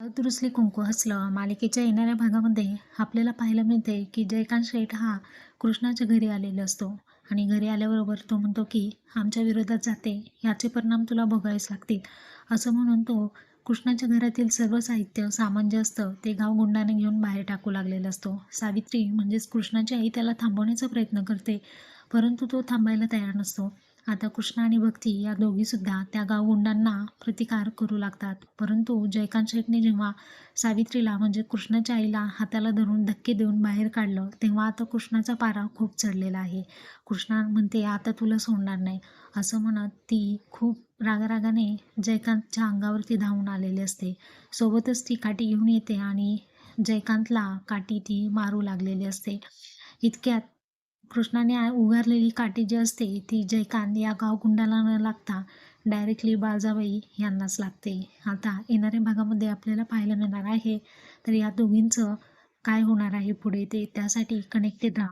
दुरुसली कुंकू हसलं. मालिकेच्या येणाऱ्या भागामध्ये आपल्याला पाहायला मिळते की जयकांत शेठ हा कृष्णाच्या घरी आलेला असतो. आणि घरी आल्याबरोबर तो म्हणतो की आमच्या विरोधात जाते. याचे परिणाम तुला भोगावेच लागतील. असं म्हणून तो कृष्णाच्या घरातील सर्व साहित्य सामान जे असतं ते गाव गुंडाने घेऊन बाहेर टाकू लागलेला असतो. सावित्री म्हणजेच कृष्णाची आई त्याला थांबवण्याचा प्रयत्न करते परंतु तो थांबायला तयार नसतो. आता कृष्णा आणि भक्ती या दोघीसुद्धा त्या गावगुंडांना प्रतिकार करू लागतात. परंतु जयकांत शेटने जेव्हा सावित्रीला म्हणजे कृष्णाच्या आईला हाताला धरून धक्के देऊन बाहेर काढलं तेव्हा आता कृष्णाचा पारा खूप चढलेला आहे. कृष्णा म्हणते आता तुला सोडणार नाही. असं म्हणत ती खूप रागारागाने जयकांतच्या अंगावरती धावून आलेली असते. सोबतच ती काठी घेऊन येते आणि जयकांतला काठी ती मारू लागलेली असते. इतक्यात कृष्णाने उगारलेली काठी जी असते ती जयकांत या गावकुंडाला न लागता डायरेक्टली बाळजाबाई यांनाच लागते. आता येणाऱ्या भागामध्ये आपल्याला पाहायला मिळणार आहे तर या दोघींचं काय होणार आहे पुढे ते त्यासाठी कनेक्टेड राहा.